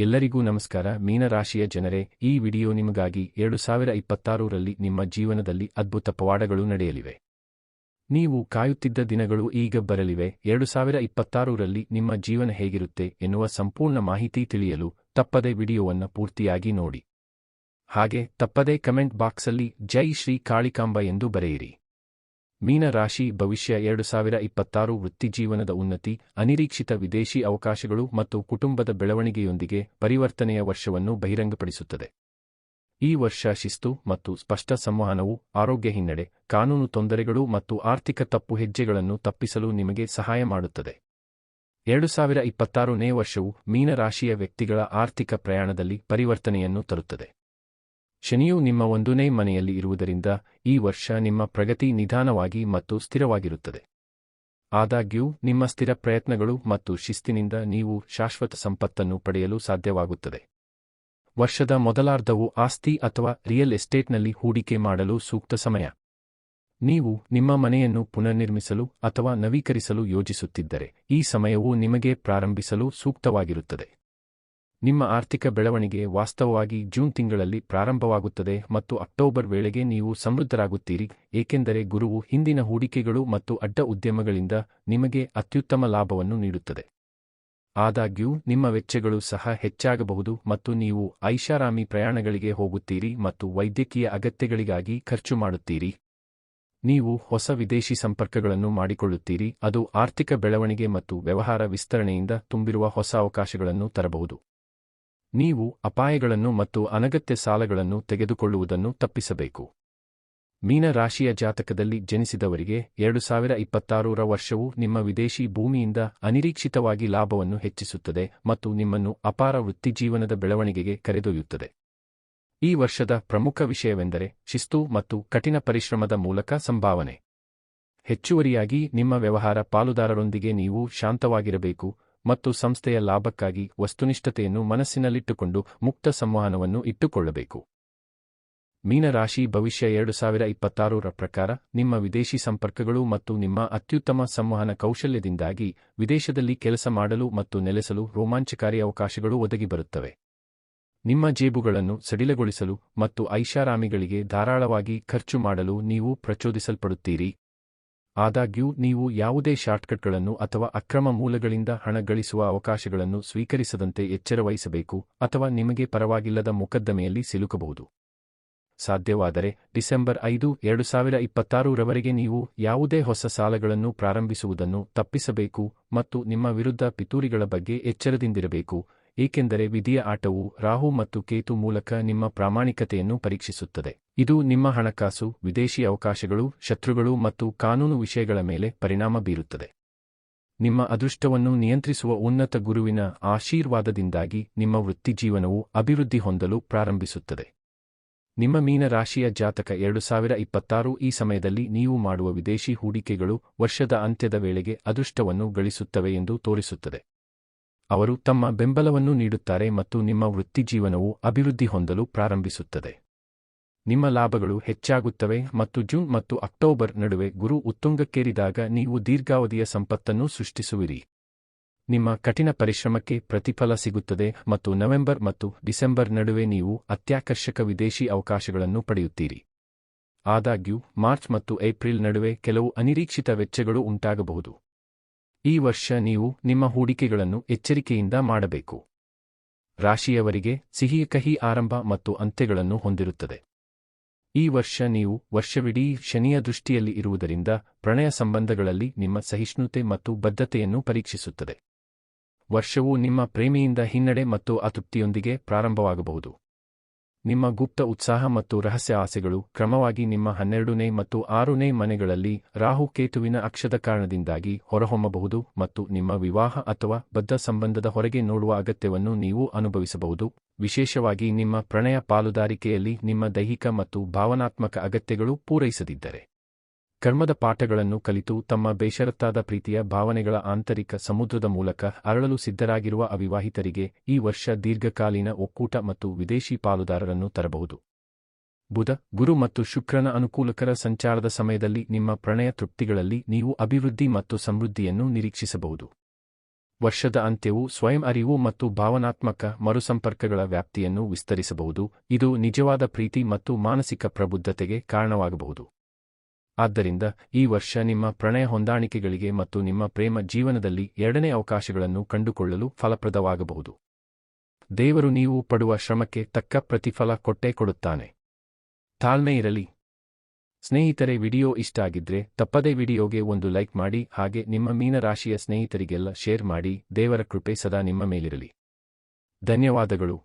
ಎಲ್ಲರಿಗೂ ನಮಸ್ಕಾರ. ಮೀನರಾಶಿಯ ಜನರೇ, ಈ ವಿಡಿಯೋ ನಿಮಗಾಗಿ ಎರಡು ಸಾವಿರ ಇಪ್ಪತ್ತಾರರಲ್ಲಿ ನಿಮ್ಮ ಜೀವನದಲ್ಲಿ ಅದ್ಭುತ ಪವಾಡಗಳು ನಡೆಯಲಿವೆ. ನೀವು ಕಾಯುತ್ತಿದ್ದ ದಿನಗಳು ಈಗ ಬರಲಿವೆ. ಎರಡು ಸಾವಿರ ಇಪ್ಪತ್ತಾರರಲ್ಲಿ ನಿಮ್ಮ ಜೀವನ ಹೇಗಿರುತ್ತೆ ಎನ್ನುವ ಸಂಪೂರ್ಣ ಮಾಹಿತಿ ತಿಳಿಯಲು ತಪ್ಪದೆ ವಿಡಿಯೋವನ್ನು ಪೂರ್ತಿಯಾಗಿ ನೋಡಿ. ಹಾಗೆ ತಪ್ಪದೆ ಕಮೆಂಟ್ ಬಾಕ್ಸಲ್ಲಿ ಜೈ ಶ್ರೀ ಕಾಳಿಕಾಂಬ ಎಂದು ಬರೆಯಿರಿ. ಮೀನ ರಾಶಿ ಭವಿಷ್ಯ ಎರಡು ಸಾವಿರ ಇಪ್ಪತ್ತಾರು ವೃತ್ತಿಜೀವನದ ಉನ್ನತಿ, ಅನಿರೀಕ್ಷಿತ ವಿದೇಶಿ ಅವಕಾಶಗಳು ಮತ್ತು ಕುಟುಂಬದ ಬೆಳವಣಿಗೆಯೊಂದಿಗೆ ಪರಿವರ್ತನೆಯ ವರ್ಷವನ್ನು ಬಹಿರಂಗಪಡಿಸುತ್ತದೆ. ಈ ವರ್ಷ ಶಿಸ್ತು ಮತ್ತು ಸ್ಪಷ್ಟ ಸಂವಹನವು ಆರೋಗ್ಯ ಹಿನ್ನಡೆ ಕಾನೂನು ತೊಂದರೆಗಳು ಮತ್ತು ಆರ್ಥಿಕ ತಪ್ಪು ಹೆಜ್ಜೆಗಳನ್ನು ತಪ್ಪಿಸಲು ನಿಮಗೆ ಸಹಾಯ ಮಾಡುತ್ತದೆ. ಎರಡು ಸಾವಿರ ಇಪ್ಪತ್ತಾರನೇ ವರ್ಷವು ಮೀನರಾಶಿಯ ವ್ಯಕ್ತಿಗಳ ಆರ್ಥಿಕ ಪ್ರಯಾಣದಲ್ಲಿ ಪರಿವರ್ತನೆಯನ್ನು ತರುತ್ತದೆ. ಶನಿಯು ನಿಮ್ಮ ಒಂದನೇ ಮನೆಯಲ್ಲಿ ಇರುವುದರಿಂದ ಈ ವರ್ಷ ನಿಮ್ಮ ಪ್ರಗತಿ ನಿಧಾನವಾಗಿ ಮತ್ತು ಸ್ಥಿರವಾಗಿರುತ್ತದೆ. ಆದಾಗ್ಯೂ, ನಿಮ್ಮ ಸ್ಥಿರ ಪ್ರಯತ್ನಗಳು ಮತ್ತು ಶಿಸ್ತಿನಿಂದ ನೀವು ಶಾಶ್ವತ ಸಂಪತ್ತನ್ನು ಪಡೆಯಲು ಸಾಧ್ಯವಾಗುತ್ತದೆ. ವರ್ಷದ ಮೊದಲಾರ್ಧವು ಆಸ್ತಿ ಅಥವಾ ರಿಯಲ್ ಎಸ್ಟೇಟ್ನಲ್ಲಿ ಹೂಡಿಕೆ ಮಾಡಲು ಸೂಕ್ತ ಸಮಯ. ನೀವು ನಿಮ್ಮ ಮನೆಯನ್ನು ಪುನರ್ನಿರ್ಮಿಸಲು ಅಥವಾ ನವೀಕರಿಸಲು ಯೋಜಿಸುತ್ತಿದ್ದರೆ ಈ ಸಮಯವು ನಿಮಗೆ ಪ್ರಾರಂಭಿಸಲು ಸೂಕ್ತವಾಗಿರುತ್ತದೆ. ನಿಮ್ಮ ಆರ್ಥಿಕ ಬೆಳವಣಿಗೆ ವಾಸ್ತವವಾಗಿ ಜೂನ್ ತಿಂಗಳಲ್ಲಿ ಪ್ರಾರಂಭವಾಗುತ್ತದೆ ಮತ್ತು ಅಕ್ಟೋಬರ್ ವೇಳೆಗೆ ನೀವು ಸಮೃದ್ಧರಾಗುತ್ತೀರಿ, ಏಕೆಂದರೆ ಗುರುವು ಹಿಂದಿನ ಹೂಡಿಕೆಗಳು ಮತ್ತು ಅಡ್ಡ ಉದ್ಯಮಗಳಿಂದ ನಿಮಗೆ ಅತ್ಯುತ್ತಮ ಲಾಭವನ್ನು ನೀಡುತ್ತದೆ. ಆದಾಗ್ಯೂ, ನಿಮ್ಮ ವೆಚ್ಚಗಳು ಸಹ ಹೆಚ್ಚಾಗಬಹುದು ಮತ್ತು ನೀವು ಐಷಾರಾಮಿ ಪ್ರಯಾಣಗಳಿಗೆ ಹೋಗುತ್ತೀರಿ ಮತ್ತು ವೈದ್ಯಕೀಯ ಅಗತ್ಯಗಳಿಗಾಗಿ ಖರ್ಚು ಮಾಡುತ್ತೀರಿ. ನೀವು ಹೊಸ ವಿದೇಶಿ ಸಂಪರ್ಕಗಳನ್ನು ಮಾಡಿಕೊಳ್ಳುತ್ತೀರಿ, ಅದು ಆರ್ಥಿಕ ಬೆಳವಣಿಗೆ ಮತ್ತು ವ್ಯವಹಾರ ವಿಸ್ತರಣೆಯಿಂದ ತುಂಬಿರುವ ಹೊಸ ಅವಕಾಶಗಳನ್ನು ತರಬಹುದು. ನೀವು ಅಪಾಯಗಳನ್ನು ಮತ್ತು ಅನಗತ್ಯ ಸಾಲಗಳನ್ನು ತೆಗೆದುಕೊಳ್ಳುವುದನ್ನು ತಪ್ಪಿಸಬೇಕು. ಮೀನ ರಾಶಿಯ ಜಾತಕದಲ್ಲಿ ಜನಿಸಿದವರಿಗೆ ಎರಡು ಸಾವಿರ ಇಪ್ಪತ್ತಾರರ ವರ್ಷವು ನಿಮ್ಮ ವಿದೇಶಿ ಭೂಮಿಯಿಂದ ಅನಿರೀಕ್ಷಿತವಾಗಿ ಲಾಭವನ್ನು ಹೆಚ್ಚಿಸುತ್ತದೆ ಮತ್ತು ನಿಮ್ಮನ್ನು ಅಪಾರ ವೃತ್ತಿಜೀವನದ ಬೆಳವಣಿಗೆಗೆ ಕರೆದೊಯ್ಯುತ್ತದೆ. ಈ ವರ್ಷದ ಪ್ರಮುಖ ವಿಷಯವೆಂದರೆ ಶಿಸ್ತು ಮತ್ತು ಕಠಿಣ ಪರಿಶ್ರಮದ ಮೂಲಕ ಸಂಭಾವನೆ. ಹೆಚ್ಚುವರಿಯಾಗಿ ನಿಮ್ಮ ವ್ಯವಹಾರ ಪಾಲುದಾರರೊಂದಿಗೆ ನೀವು ಶಾಂತವಾಗಿರಬೇಕು ಮತ್ತು ಸಂಸ್ಥೆಯ ಲಾಭಕ್ಕಾಗಿ ವಸ್ತುನಿಷ್ಠತೆಯನ್ನು ಮನಸ್ಸಿನಲ್ಲಿಟ್ಟುಕೊಂಡು ಮುಕ್ತ ಸಂವಹನವನ್ನು ಇಟ್ಟುಕೊಳ್ಳಬೇಕು. ಮೀನರಾಶಿ ಭವಿಷ್ಯ ಎರಡು ಸಾವಿರ ಇಪ್ಪತ್ತಾರರ ಪ್ರಕಾರ ನಿಮ್ಮ ವಿದೇಶಿ ಸಂಪರ್ಕಗಳು ಮತ್ತು ನಿಮ್ಮ ಅತ್ಯುತ್ತಮ ಸಂವಹನ ಕೌಶಲ್ಯದಿಂದಾಗಿ ವಿದೇಶದಲ್ಲಿ ಕೆಲಸ ಮಾಡಲು ಮತ್ತು ನೆಲೆಸಲು ರೋಮಾಂಚಕಾರಿ ಅವಕಾಶಗಳು ಒದಗಿಬರುತ್ತವೆ ನಿಮ್ಮ ಜೇಬುಗಳನ್ನು ಸಡಿಲಗೊಳಿಸಲು ಮತ್ತು ಐಷಾರಾಮಿಗಳಿಗೆ ಧಾರಾಳವಾಗಿ ಖರ್ಚು ಮಾಡಲು ನೀವು ಪ್ರಚೋದಿಸಲ್ಪಡುತ್ತೀರಿ. ಆದಾಗ್ಯೂ, ನೀವು ಯಾವುದೇ ಶಾರ್ಟ್ಕಟ್ಗಳನ್ನು ಅಥವಾ ಅಕ್ರಮ ಮೂಲಗಳಿಂದ ಹಣ ಗಳಿಸುವ ಅವಕಾಶಗಳನ್ನು ಸ್ವೀಕರಿಸದಂತೆ ಎಚ್ಚರವಹಿಸಬೇಕು ಅಥವಾ ನಿಮಗೆ ಪರವಾಗಿಲ್ಲದ ಮೊಕದ್ದಮೆಯಲ್ಲಿ ಸಿಲುಕಬಹುದು. ಸಾಧ್ಯವಾದರೆ, ಡಿಸೆಂಬರ್ ಐದು, ಎರಡು ಸಾವಿರ ಇಪ್ಪತ್ತಾರರವರೆಗೆ ನೀವು ಯಾವುದೇ ಹೊಸ ಸಾಲಗಳನ್ನು ಪ್ರಾರಂಭಿಸುವುದನ್ನು ತಪ್ಪಿಸಬೇಕು ಮತ್ತು ನಿಮ್ಮ ವಿರುದ್ಧ ಪಿತೂರಿಗಳ ಬಗ್ಗೆ ಎಚ್ಚರದಿಂದಿರಬೇಕು. ಏಕೆಂದರೆ ವಿಧಿಯ ಆಟವು ರಾಹು ಮತ್ತು ಕೇತು ಮೂಲಕ ನಿಮ್ಮ ಪ್ರಾಮಾಣಿಕತೆಯನ್ನು ಪರೀಕ್ಷಿಸುತ್ತದೆ. ಇದು ನಿಮ್ಮ ಹಣಕಾಸು, ವಿದೇಶಿ ಅವಕಾಶಗಳು, ಶತ್ರುಗಳು ಮತ್ತು ಕಾನೂನು ವಿಷಯಗಳ ಮೇಲೆ ಪರಿಣಾಮ ಬೀರುತ್ತದೆ. ನಿಮ್ಮ ಅದೃಷ್ಟವನ್ನು ನಿಯಂತ್ರಿಸುವ ಉನ್ನತ ಗುರುವಿನ ಆಶೀರ್ವಾದದಿಂದಾಗಿ ನಿಮ್ಮ ವೃತ್ತಿಜೀವನವು ಅಭಿವೃದ್ಧಿ ಹೊಂದಲು ಪ್ರಾರಂಭಿಸುತ್ತದೆ. ನಿಮ್ಮ ಮೀನ ರಾಶಿಯ ಜಾತಕ ಎರಡು ಸಾವಿರ ಇಪ್ಪತ್ತಾರು ಈ ಸಮಯದಲ್ಲಿ ನೀವು ಮಾಡುವ ವಿದೇಶಿ ಹೂಡಿಕೆಗಳು ವರ್ಷದ ಅಂತ್ಯದ ವೇಳೆಗೆ ಅದೃಷ್ಟವನ್ನು ಗಳಿಸುತ್ತವೆ ಎಂದು ತೋರಿಸುತ್ತದೆ. ಅವರು ತಮ್ಮ ಬೆಂಬಲವನ್ನು ನೀಡುತ್ತಾರೆ ಮತ್ತು ನಿಮ್ಮ ವೃತ್ತಿಜೀವನವು ಅಭಿವೃದ್ಧಿ ಹೊಂದಲು ಪ್ರಾರಂಭಿಸುತ್ತದೆ. ನಿಮ್ಮ ಲಾಭಗಳು ಹೆಚ್ಚಾಗುತ್ತವೆ ಮತ್ತು ಜೂನ್ ಮತ್ತು ಅಕ್ಟೋಬರ್ ನಡುವೆ ಗುರು ಉತ್ತುಂಗಕ್ಕೇರಿದಾಗ ನೀವು ದೀರ್ಘಾವಧಿಯ ಸಂಪತ್ತನ್ನು ಸೃಷ್ಟಿಸುವಿರಿ. ನಿಮ್ಮ ಕಠಿಣ ಪರಿಶ್ರಮಕ್ಕೆ ಪ್ರತಿಫಲ ಸಿಗುತ್ತದೆ ಮತ್ತು ನವೆಂಬರ್ ಮತ್ತು ಡಿಸೆಂಬರ್ ನಡುವೆ ನೀವು ಅತ್ಯಾಕರ್ಷಕ ವಿದೇಶಿ ಅವಕಾಶಗಳನ್ನು ಪಡೆಯುತ್ತೀರಿ. ಆದಾಗ್ಯೂ, ಮಾರ್ಚ್ ಮತ್ತು ಏಪ್ರಿಲ್ ನಡುವೆ ಕೆಲವು ಅನಿರೀಕ್ಷಿತ ವೆಚ್ಚಗಳು ಉಂಟಾಗಬಹುದು. ಈ ವರ್ಷ ನೀವು ನಿಮ್ಮ ಹೂಡಿಕೆಗಳನ್ನು ಎಚ್ಚರಿಕೆಯಿಂದ ಮಾಡಬೇಕು. ರಾಶಿಯವರಿಗೆ ಸಿಹಿ ಕಹಿ ಆರಂಭ ಮತ್ತು ಅಂತ್ಯಗಳನ್ನು ಹೊಂದಿರುತ್ತದೆ. ಈ ವರ್ಷ ನೀವು ವರ್ಷವಿಡೀ ಶನಿಯ ದೃಷ್ಟಿಯಲ್ಲಿ ಇರುವುದರಿಂದ ಪ್ರಣಯ ಸಂಬಂಧಗಳಲ್ಲಿ ನಿಮ್ಮ ಸಹಿಷ್ಣುತೆ ಮತ್ತು ಬದ್ಧತೆಯನ್ನು ಪರೀಕ್ಷಿಸುತ್ತದೆ. ವರ್ಷವು ನಿಮ್ಮ ಪ್ರೇಮಿಯಿಂದ ಹಿನ್ನಡೆ ಮತ್ತು ಅತೃಪ್ತಿಯೊಂದಿಗೆ ಪ್ರಾರಂಭವಾಗಬಹುದು. ನಿಮ್ಮ ಗುಪ್ತ ಉತ್ಸಾಹ ಮತ್ತು ರಹಸ್ಯ ಆಸೆಗಳು ಕ್ರಮವಾಗಿ ನಿಮ್ಮ ಹನ್ನೆರಡನೇ ಮತ್ತು ಆರನೇ ಮನೆಗಳಲ್ಲಿ ರಾಹು ಕೇತುವಿನ ಅಕ್ಷದ ಕಾರಣದಿಂದಾಗಿ ಹೊರಹೊಮ್ಮಬಹುದು ಮತ್ತು ನಿಮ್ಮ ವಿವಾಹ ಅಥವಾ ಬದ್ಧ ಸಂಬಂಧದ ಹೊರಗೆ ನೋಡುವ ಅಗತ್ಯವನ್ನು ನೀವು ಅನುಭವಿಸಬಹುದು. ವಿಶೇಷವಾಗಿ ನಿಮ್ಮ ಪ್ರಣಯ ಪಾಲುದಾರಿಕೆಯಲ್ಲಿ ನಿಮ್ಮ ದೈಹಿಕ ಮತ್ತು ಭಾವನಾತ್ಮಕ ಅಗತ್ಯಗಳು ಪೂರೈಸದಿದ್ದರೆ. ಕರ್ಮದ ಪಾಠಗಳನ್ನು ಕಲಿತು ತಮ್ಮ ಬೇಷರತ್ತಾದ ಪ್ರೀತಿಯ ಭಾವನೆಗಳ ಆಂತರಿಕ ಸಮುದ್ರದ ಮೂಲಕ ಅರಳಲು ಸಿದ್ಧರಾಗಿರುವ ಅವಿವಾಹಿತರಿಗೆ ಈ ವರ್ಷ ದೀರ್ಘಕಾಲೀನ ಒಕ್ಕೂಟ ಮತ್ತು ವಿದೇಶಿ ಪಾಲುದಾರರನ್ನು ತರಬಹುದು. ಬುಧ, ಗುರು ಮತ್ತು ಶುಕ್ರನ ಅನುಕೂಲಕರ ಸಂಚಾರದ ಸಮಯದಲ್ಲಿ ನಿಮ್ಮ ಪ್ರಣಯ ತೃಪ್ತಿಗಳಲ್ಲಿ ನೀವು ಅಭಿವೃದ್ಧಿ ಮತ್ತು ಸಮೃದ್ಧಿಯನ್ನು ನಿರೀಕ್ಷಿಸಬಹುದು. ವರ್ಷದ ಅಂತ್ಯವು ಸ್ವಯಂ ಅರಿವು ಮತ್ತು ಭಾವನಾತ್ಮಕ ಮರುಸಂಪರ್ಕಗಳ ವ್ಯಾಪ್ತಿಯನ್ನು ವಿಸ್ತರಿಸಬಹುದು. ಇದು ನಿಜವಾದ ಪ್ರೀತಿ ಮತ್ತು ಮಾನಸಿಕ ಪ್ರಬುದ್ಧತೆಗೆ ಕಾರಣವಾಗಬಹುದು. ಆದ್ದರಿಂದ ಈ ವರ್ಷ ನಿಮ್ಮ ಪ್ರಣಯ ಹೊಂದಾಣಿಕೆಗಳಿಗೆ ಮತ್ತು ನಿಮ್ಮ ಪ್ರೇಮ ಜೀವನದಲ್ಲಿ ಎರಡನೇ ಅವಕಾಶಗಳನ್ನು ಕಂಡುಕೊಳ್ಳಲು ಫಲಪ್ರದವಾಗಬಹುದು. ದೇವರು ನೀವು ಪಡುವ ಶ್ರಮಕ್ಕೆ ತಕ್ಕ ಪ್ರತಿಫಲ ಕೊಟ್ಟೇ ಕೊಡುತ್ತಾನೆ. ತಾಳ್ಮೆ ಇರಲಿ. ಸ್ನೇಹಿತರೆ, ವಿಡಿಯೋ ಇಷ್ಟ ಆಗಿದ್ರೆ ತಪ್ಪದೇ ವಿಡಿಯೋಗೆ ಒಂದು ಲೈಕ್ ಮಾಡಿ, ಹಾಗೆ ನಿಮ್ಮ ಮೀನರಾಶಿಯ ಸ್ನೇಹಿತರಿಗೆಲ್ಲ ಶೇರ್ ಮಾಡಿ, ದೇವರ ಕೃಪೆ ಸದಾ ನಿಮ್ಮ ಮೇಲಿರಲಿ. ಧನ್ಯವಾದಗಳು.